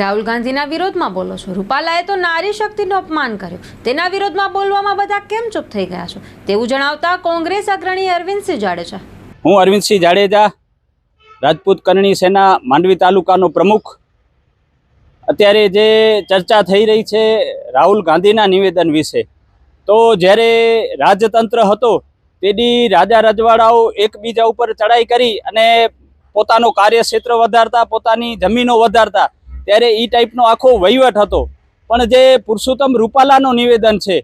રાહુલ ગાંધીના વિરોધમાં બોલો છો? રૂપાલાએ તો નારી શક્તિનું અપમાન કર્યું. તેના વિરોધમાં બોલવામાં બધા કેમ ચૂપ થઈ ગયા છો? તેવું જણાવતા કોંગ્રેસ અગ્રણી અરવિંદસિંહ જાડેજા. હું અરવિંદસિંહ જાડેજા, રાજપૂત કરણી સેના માંડવી તાલુકાનો પ્રમુખ. અત્યારે જે ચર્ચા થઈ રહી છે રાહુલ ગાંધીના નિવેદન વિશે, તો જ્યારે રાજતંત્ર હતો, તેની રાજા રજવાડાઓ એકબીજા ઉપર ચડાઈ કરી અને પોતાનો કાર્યક્ષેત્ર વધારતા, પોતાની જમીનો વધારતા ત્યારે એ ટાઈપનો આખો વહીવટ હતો. પણ જે પુરુષોત્તમ રૂપાલાનો નિવેદન છે,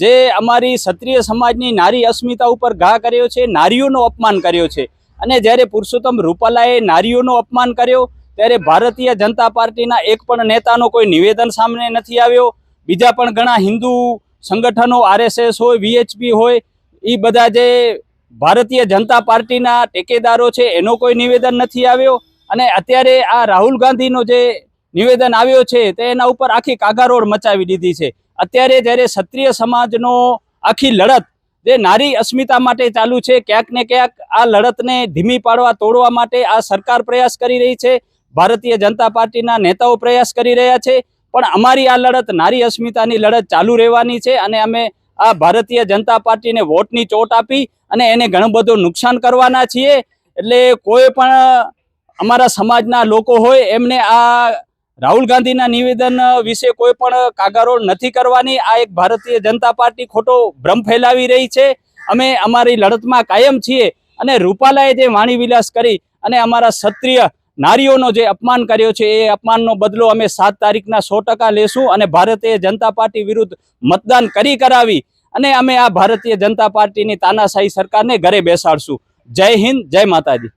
જે અમારી ક્ષત્રિય સમાજની નારી અસ્મિતા ઉપર ઘા કર્યો છે, નારીઓનો અપમાન કર્યો છે. અને જ્યારે પુરુષોત્તમ રૂપાલાએ નારીઓનો અપમાન કર્યો, ત્યારે ભારતીય જનતા પાર્ટીના એક પણ નેતાનો કોઈ નિવેદન સામે નથી આવ્યો. બીજા પણ ઘણા હિન્દુ સંગઠનો, આરએસએસ હોય, વીએચપી હોય એ બધા જે ભારતીય જનતા પાર્ટીના ટેકેદારો છે, એનો કોઈ નિવેદન નથી આવ્યો. અને અત્યારે આ રાહુલ ગાંધીનો જે નિવેદન આવ્યો છે તે એના ઉપર આખી કાગારોડ મચાવી દીધી છે. અત્યારે જ્યારે ક્ષત્રિય સમાજનો આખી લડત જે નારી અસ્મિતા માટે ચાલુ છે, ક્યાંક ને ક્યાંક આ લડતને ધીમી પાડવા તોડવા માટે આ સરકાર પ્રયાસ કરી રહી છે, ભારતીય જનતા પાર્ટીના નેતાઓ પ્રયાસ કરી રહ્યા છે, પણ અમારી આ લડત, નારી અસ્મિતાની લડત ચાલુ રહેવાની છે અને અમે આ ભારતીય જનતા પાર્ટીને વોટની ચોટ આપી અને એને ઘણું બધું નુકસાન કરવાના છીએ. એટલે કોઈ પણ અમારા સમાજના લોકો હોય, એમને આ રાહુલ ગાંધીના નિવેદન વિશે કોઈ પણ કાગારોળ નથી કરવાની. આ એક ભારતીય જનતા પાર્ટી ખોટો ભ્રમ ફેલાવી રહી છે. અમે અમારી લડતમાં કાયમ છીએ અને રૂપાલાએ જે વાણી વિલાસ કરી અને અમારા ક્ષત્રિય નારીઓનો જે અપમાન કર્યો છે, એ અપમાનનો બદલો અમે સાત તારીખના સો ટકા લેશું અને ભારતીય જનતા પાર્ટી વિરુદ્ધ મતદાન કરી કરાવી અને અમે આ ભારતીય જનતા પાર્ટીની તાનાશાહી સરકારને ઘરે બેસાડશું. જય હિન્દ, જય માતાજી.